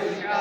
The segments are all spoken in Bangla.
Gracias.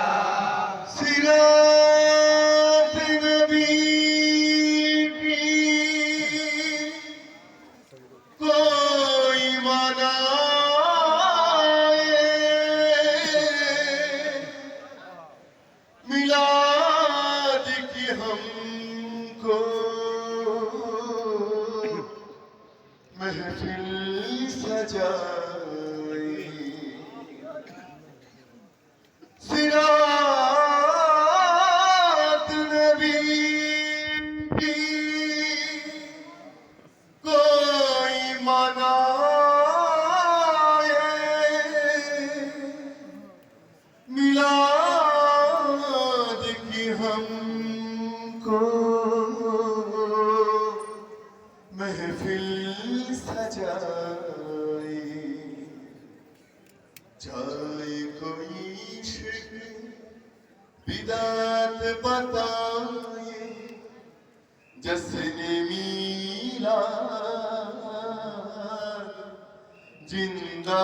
विदात बताए जश्न मिला ज़िंदा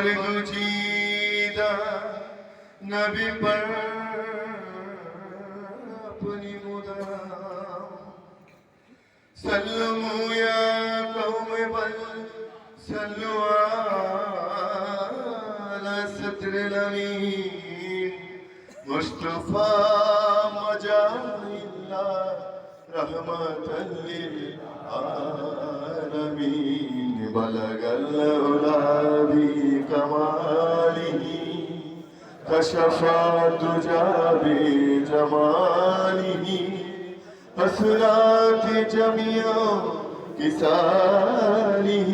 پر گجیدہ نبی پر اپنی مدام سلمو یا قوم بل ستر مصطفیٰ مجال اللہ، رحمت اللہ العالمين بلغ العلا بكماله كشف الدجى بجماله حسنات جميع كساله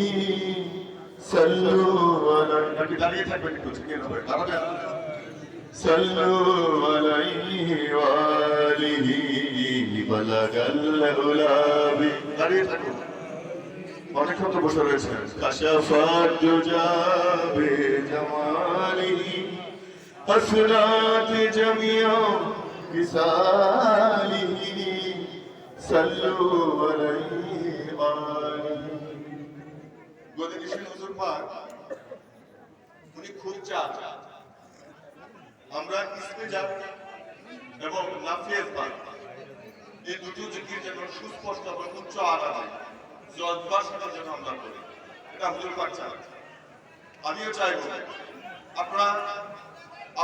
صلوا عليه صلوا عليه وآله দাঁড়িয়ে থাকুন। অনেকক্ষণ তো বসে জামিয়া কিসালিহি সাল্লু আলাইহি আলিহি গদির হুজুর পাক। উনি খুব চান। আমরা ইসমে যাব এবং নাফিয়াজ পাক এই দুটো জিকির যেন সুস্পষ্ট এবং উচ্চ আলাদা জজবার সাথে যেন আমরা করি। এটা হুজুর পাক চান আমিও চাইব। আপনারা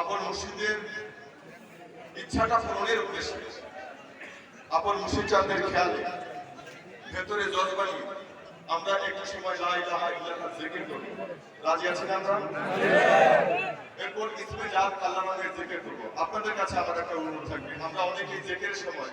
আপন মুর্শিদের ইচ্ছাটা পূরণের উদ্দেশ্যে আপন মুর্শিদ চাঁদের খেয়ালে ভেতরে জজবানি আমরা একটু সময় লা ইলাহা ইল্লাল্লাহ করি। রাজি আছেন আমরা এরপর ইসমে জাত আল্লাহ নামের জিকির করব। আপনাদের কাছে আমার একটা অনুরোধ থাকবে। আমরা অনেকেই জিকিরের সময়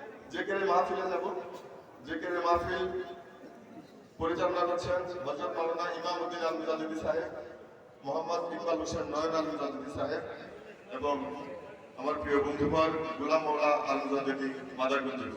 জেকেরের মাহফিলে যাব জেকেরের মাহফিল পরিচালনা করছেন হজরত মাওলানা ইমাম উদ্দিন আল মুজাদ্দিদি সাহেব, মোহাম্মদ ইকবাল হোসেন নয়ন আল মুজাদ্দিদি সাহেব এবং আমার প্রিয় বন্ধুবর গোলাম মৌলা আল মুজাদ্দিদি মাদারগঞ্জের